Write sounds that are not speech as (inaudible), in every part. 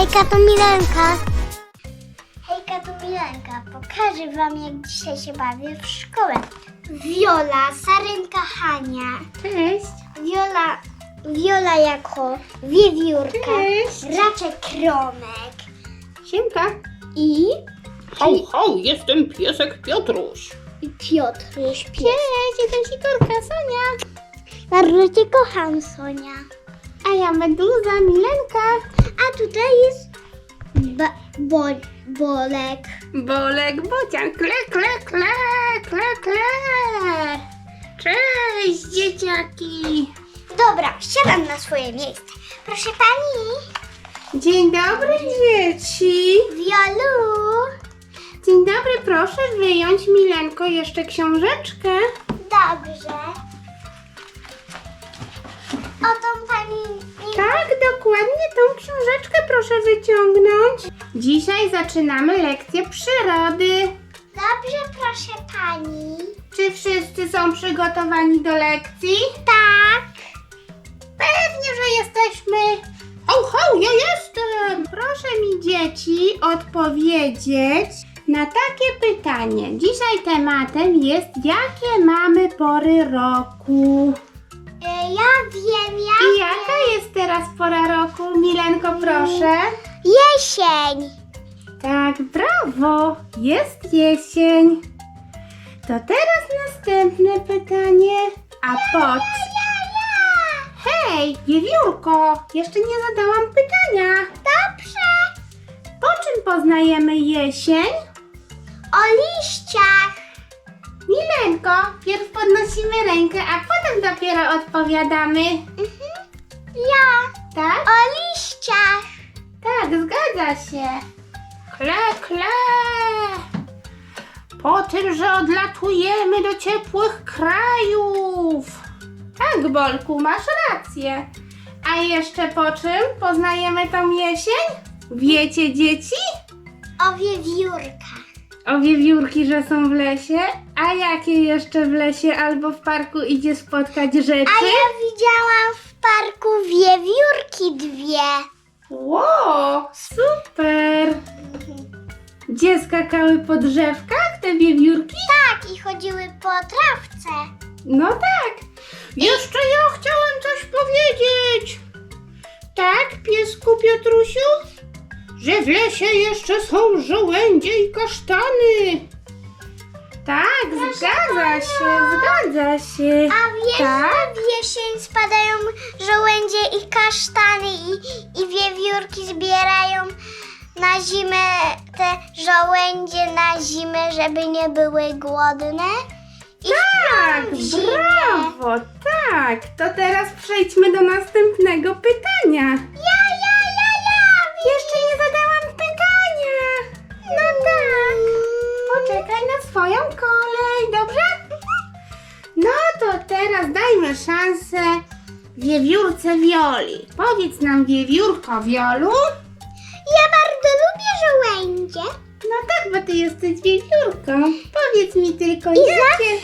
Hejka, to Milenka. Hejka, to Milenka. Pokażę wam, jak dzisiaj się bawię w szkole. Wiola, Sarynka, Hania. Cześć. Wiola, Wiola jako wiewiórka. Cześć. Raczek Kromek. Siemka. I, Ho, ho, jestem piesek Piotruś. i Piotruś pies. Cześć, jestem Sikorka, Sonia. Bardzo cię kocham, Sonia. A ja Meduza, Milenka. A tutaj jest ba- bo- Bolek. Bolek, Bocian, kle, kle, kle, kle, kle. Cześć, dzieciaki. Dobra, siadam na swoje miejsce. Proszę pani, Dzień dobry, dzieci. Wiolu. Dzień dobry, proszę wyjąć, Milenko, jeszcze książeczkę. Dobrze. Dokładnie tą książeczkę proszę wyciągnąć. Dzisiaj zaczynamy lekcję przyrody. Dobrze, proszę pani. Czy wszyscy są przygotowani do lekcji? Tak. Pewnie, że jesteśmy. Ho, ho, ja jestem! Proszę mi dzieci odpowiedzieć na takie pytanie. Dzisiaj tematem jest, jakie mamy pory roku. Ja wiem, ja I jaka jest teraz pora roku? Milenko, proszę. Jesień. Tak, brawo! Jest jesień. To teraz następne pytanie. A pod... Hej, wiewiórko! Jeszcze nie zadałam pytania. Dobrze. Po czym poznajemy jesień? O liściach. Milenko, pierw podnosimy rękę, a potem dopiero odpowiadamy. Mhm. Ja. Tak? O liściach. Tak, zgadza się. Kle, kle. Po tym, że odlatujemy do ciepłych krajów. Tak, Bolku, masz rację. A jeszcze po czym poznajemy tą jesień? Wiecie, dzieci? O wiewiórka. O wiewiórki, że są w lesie. A jakie jeszcze w lesie albo w parku idzie spotkać rzeczy? A ja widziałam w parku wiewiórki dwie. Wow, super! Gdzie skakały po drzewkach te wiewiórki? Tak, i chodziły po trawce. No tak. Jeszcze ja chciałem coś powiedzieć. Tak, piesku Piotrusiu? Że w lesie jeszcze są żołędzie i kasztany. Tak, zgadza się, zgadza się. A wiesz, Tak? że w jesień spadają żołędzie i kasztany i, i wiewiórki zbierają na zimę te żołędzie na zimę, żeby nie były głodne? I Tak, w brawo, tak. To teraz przejdźmy do następnego pytania. Swoją kolej, dobrze? No to teraz dajmy szansę wiewiórce Wioli. Powiedz nam, wiewiórko Wiolu. Ja bardzo lubię żołędzie. No tak, bo ty jesteś wiewiórką. Powiedz mi tylko, I jakie...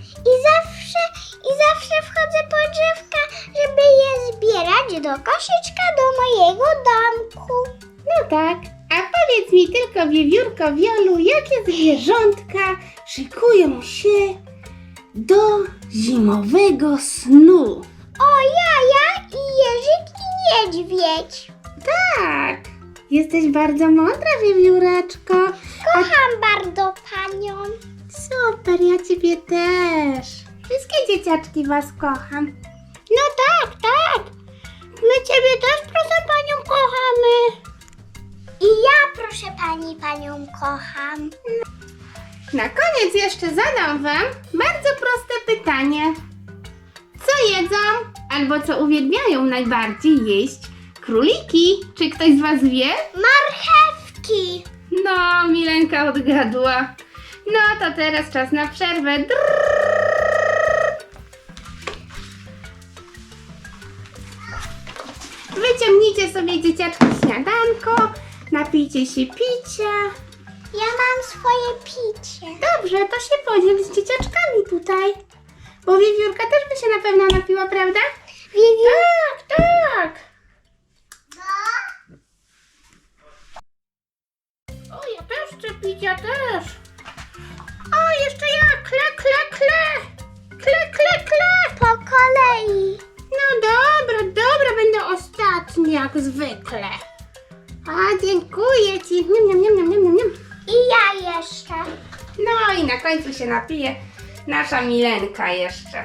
I zawsze, i zawsze wchodzę po drzewka, żeby je zbierać do koszyczka do mojego domku. No tak. Powiedz mi tylko, wiewiórko Wiolu, jakie zwierzątka szykują się do zimowego snu? O, jaja i jeżyk i niedźwiedź. Tak. Jesteś bardzo mądra, wiewióreczko. Kocham bardzo panią. super, ja ciebie też. Wszystkie dzieciaczki was kocham. No tak, tak. My ciebie też, proszę panią, kochamy. I ja, proszę pani, panią kocham. Na koniec jeszcze zadam wam bardzo proste pytanie. Co jedzą albo co uwielbiają najbardziej jeść króliki? Czy ktoś z was wie? Marchewki. No, Milenka odgadła. No to teraz czas na przerwę. Drrrr. Wyciągnijcie sobie dzieciaczki śniadanko, Napijcie się picia. Ja mam swoje picie. Dobrze, to się podziel z dzieciaczkami tutaj. Bo wiewiórka też by się na pewno napiła, prawda? Wiewiórka. Tak, tak. No. O, ja też chcę pić, ja też. O, jeszcze ja. Kle, kle, kle. Kle, kle, kle. Po kolei. No dobra, dobra, będę ostatni, jak zwykle. A, dziękuję ci. Niam, niam, niam, niam, niam, niam. I ja jeszcze. No i na końcu się napije nasza Milenka jeszcze.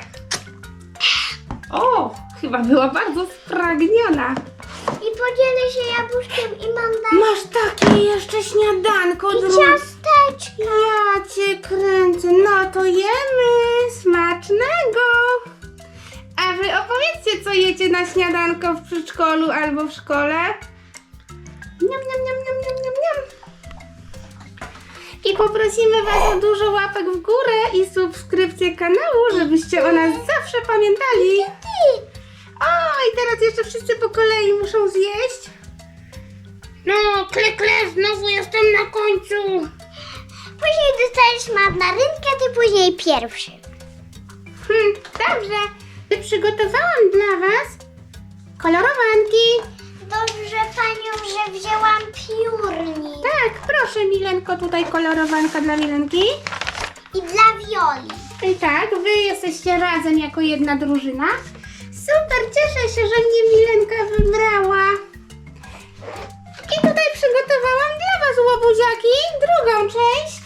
O, chyba była bardzo spragniona. I podzielę się jabłuszkiem i mam dać. Masz takie jeszcze śniadanko, I drugie. ciasteczka. Ja cię kręcę. No to jemy. Smacznego. A wy opowiedzcie, co jecie na śniadanko w przedszkolu albo w szkole. Niam, niam, niam, niam, niam, niam, niam. I poprosimy Was o dużo łapek w górę i subskrypcję kanału, żebyście o nas zawsze pamiętali. O, i teraz jeszcze wszyscy po kolei muszą zjeść. No, kle, kle, znowu jestem na końcu. Później dostajesz mandarynkę, ty później pierwszy. Hmm, dobrze. Przygotowałam dla Was kolorowanki. Dobrze panią, że wzięłam piórnik. Tak, proszę Milenko, tutaj kolorowanka dla Milenki. I dla Wioli. I tak, Wy jesteście razem jako jedna drużyna. Super, cieszę się, że mnie Milenka wybrała. I tutaj przygotowałam dla Was, łobuziaki, drugą część.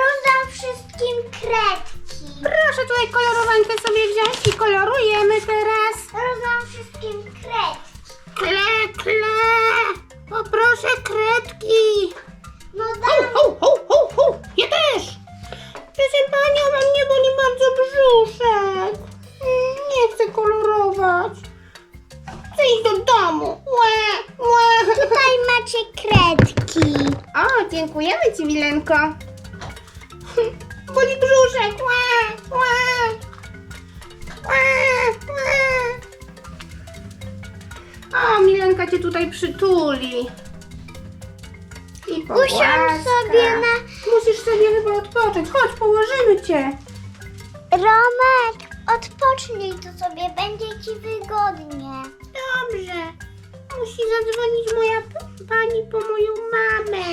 Rozdam wszystkim kredki. Proszę tutaj kolorowankę sobie wziąć i kolorujemy teraz. Rozdam wszystkim kredki. Kle, kle, poproszę kredki. No Ho, dam. ho, ho, ho, ho! Ja też! Proszę panią, a mnie boli bardzo brzuszek. Mm, Nie chcę kolorować. Chcę iść do domu. Łe, łe. Tutaj macie kredki. O, dziękujemy Ci, Milenko. Boli brzuszek. Łe. Łe, Milenka Cię tutaj przytuli. I Usiądź sobie na... Musisz sobie chyba odpocząć. Chodź, położymy Cię. Romek, odpocznij to sobie, będzie ci wygodnie. Dobrze. Musi zadzwonić moja p- pani po moją mamę.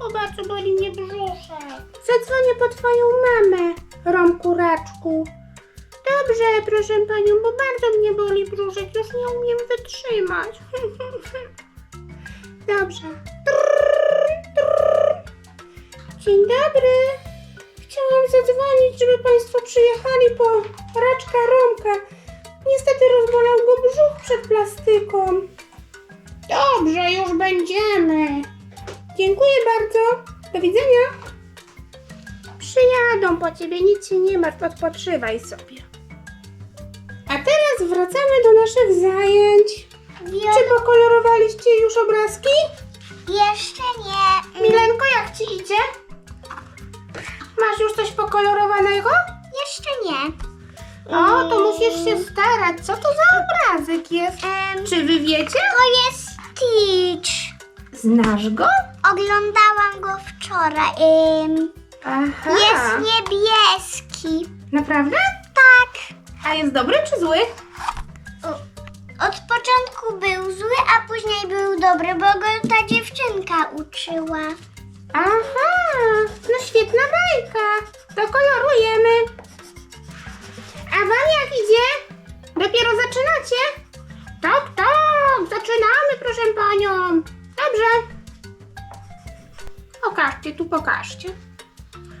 O, bardzo boli mnie brzuszek. Zadzwonię po twoją mamę, Romku Raczku. Dobrze, proszę panią, bo bardzo mnie boli brzuszek. Już nie umiem wytrzymać. (laughs) Dobrze. Dzień dobry. Chciałam zadzwonić, żeby państwo przyjechali po Raczka Romka. Niestety rozbolał go brzuch przed plastyką. Dobrze, już będziemy. Dziękuję bardzo. Do widzenia. Przyjadą po ciebie, nic się nie martw, odpoczywaj sobie. Teraz wracamy do naszych zajęć. Wiol... Czy pokolorowaliście już obrazki? Jeszcze nie. Milenko, jak ci idzie? Masz już coś pokolorowanego? Jeszcze nie. O, to musisz się starać. Co to za obrazek jest? Em, Czy wy wiecie? to jest Stitch. Znasz go? Oglądałam go wczoraj. Ym, Aha. jest niebieski. Naprawdę? Tak. A jest dobry czy zły? Od początku był zły, a później był dobry, bo go ta dziewczynka uczyła. Aha, no świetna bajka. To kolorujemy. A wam jak idzie? Dopiero zaczynacie? Tak, tak, zaczynamy, proszę panią. Dobrze. Pokażcie, tu pokażcie.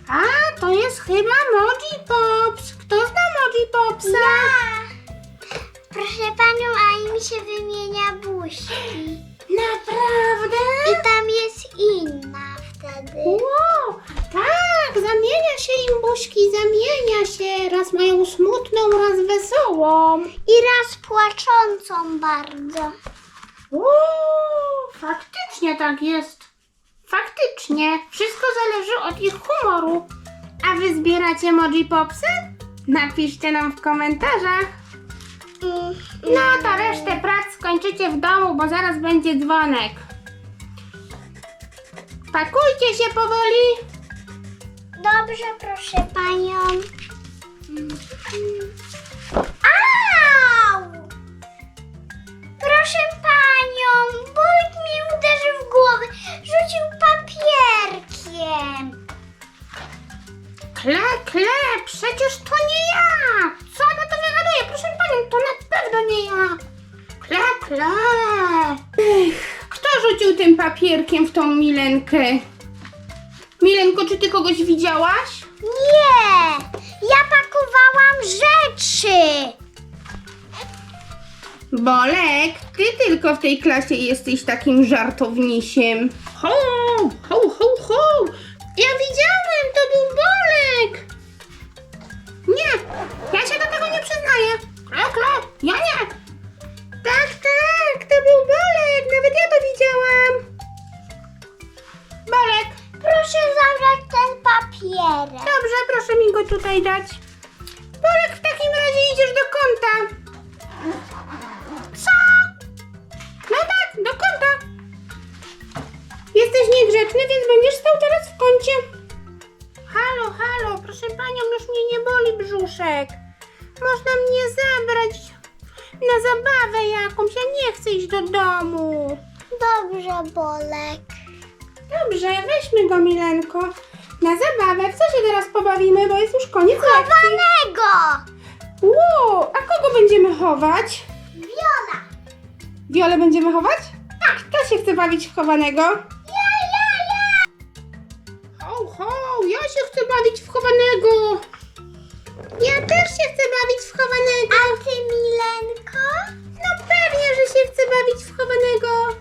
A, to jest chyba Moji Pops. Kto zna Moji Popsa? Ja. Proszę panią, a mi się wymienia buźki. Naprawdę? I tam jest inna wtedy. Wow, tak, zamienia się im buźki, zamienia się. Raz mają smutną, raz wesołą. I raz płaczącą bardzo. Uuu, faktycznie tak jest. Faktycznie. Wszystko zależy od ich humoru. A wy zbieracie Moji Popsy? Napiszcie nam w komentarzach. No to resztę prac skończycie w domu, bo zaraz będzie dzwonek. Pakujcie się powoli. Dobrze, proszę panią. Au! Proszę panią, Bolek mi uderzył w głowę. Rzucił papierkiem. Kle, kle, przecież to nie ja! Co ona to wygaduje? Proszę panią, to na pewno nie ja! Kle, kle! Ech, kto rzucił tym papierkiem w tą Milenkę? Milenko, czy ty kogoś widziałaś? Nie! Ja pakowałam rzeczy! Bolek, ty tylko w tej klasie jesteś takim żartownisiem. Ho, ho, ho, ho! Ja widziałem, to był Bolek! Przyznaję. Kle, kle. Tak, tak, to był Bolek, nawet ja to widziałam. Bolek, Proszę zabrać ten papierek. dobrze, proszę mi go tutaj dać. Bolek, w takim razie idziesz do kąta. Co? No tak, do kąta. Jesteś niegrzeczny, więc będziesz stał teraz w kącie. Halo, halo, proszę panią, już mnie nie boli brzuszek. Można mnie zabrać na zabawę jakąś, ja nie chcę iść do domu. Dobrze, Bolek. Dobrze, weźmy go, Milenko. Na zabawę, w co się teraz pobawimy, bo jest już koniec lekcji. Chowanego! Wow, a kogo będziemy chować? Wiola! Wiolę będziemy chować? Tak. Kto się chce bawić w chowanego? Ja, ja, ja! Ho, ho, ja się chcę bawić w chowanego. Ja też się chcę bawić w chowanego. A ty, Milenko? No pewnie, że się chcę bawić w chowanego.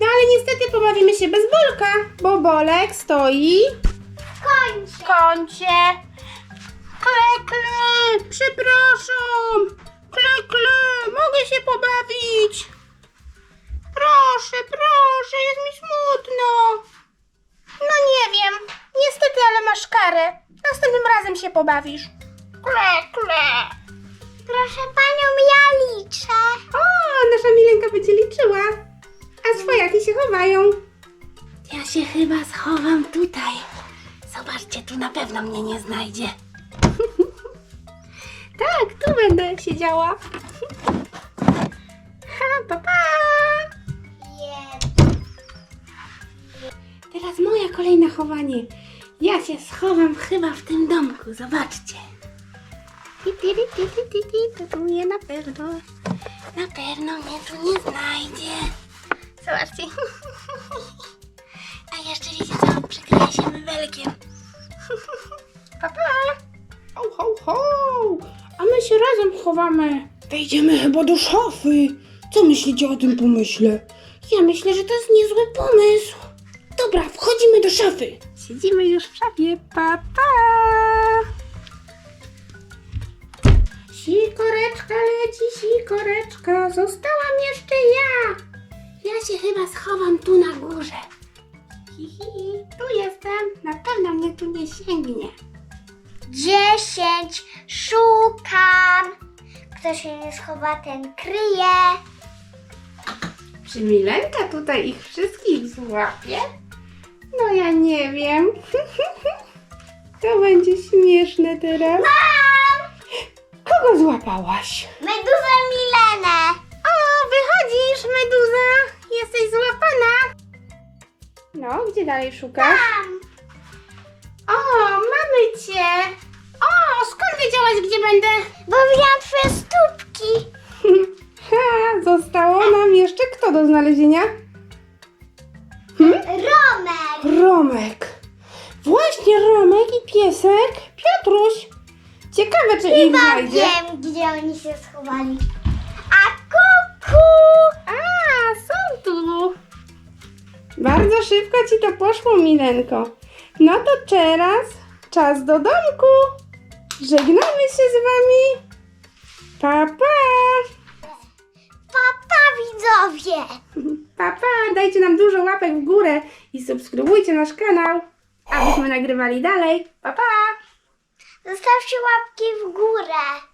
No ale niestety pobawimy się bez Bolka, bo Bolek stoi w kącie. Kle, kle, przepraszam. Pobawisz. Kle, kle. Proszę panią, ja liczę. O, nasza Milenka będzie liczyła. A swojaki się chowają. Ja się chyba schowam tutaj. Zobaczcie, tu na pewno mnie nie znajdzie. (laughs) tak, tu będę siedziała. Ha, pa, pa. Teraz moje kolejne chowanie. Ja się schowam chyba w tym domku, zobaczcie. To tu mnie na pewno, na pewno mnie tu nie znajdzie. Zobaczcie. A jeszcze wiecie co, przykryję się mebelkiem. Pa, pa. Ho, ho, ho! A my się razem chowamy. Wejdziemy chyba do szafy. Co myślicie o tym pomyśle? Ja myślę, że to jest niezły pomysł. Dobra, wchodzimy do szafy. Siedzimy już w szafie. Pa, pa. Sikoreczka leci, sikoreczka. Zostałam jeszcze ja. Ja się chyba schowam tu na górze. Hi, hi, hi. Tu jestem. Na pewno mnie tu nie sięgnie. Dziesięć. Szukam. Kto się nie schowa, ten kryje. Czy Milenka tutaj ich wszystkich złapie? No ja nie wiem. (laughs) To będzie śmieszne teraz. Mam! Kogo złapałaś? Meduzę Milenę. O, wychodzisz, meduza! Jesteś złapana! No, gdzie dalej szukasz? Mam. O, mamy cię! O, skąd wiedziałaś, gdzie będę? Bo widziałam twoje stópki. (laughs) Ha, zostało nam jeszcze kto do znalezienia? Romek. Romek. Właśnie Romek i piesek Piotruś. Ciekawe, czy ich Chyba znajdzie. wiem, gdzie oni się schowali. A kuku! A, są tu. Bardzo szybko ci to poszło, Milenko. No to teraz czas do domku. Żegnamy się z wami. Pa, pa. Papa widzowie. Pa, pa. Dajcie nam dużo łapek w górę i subskrybujcie nasz kanał, abyśmy nagrywali dalej. Pa, pa. Zostawcie łapki w górę.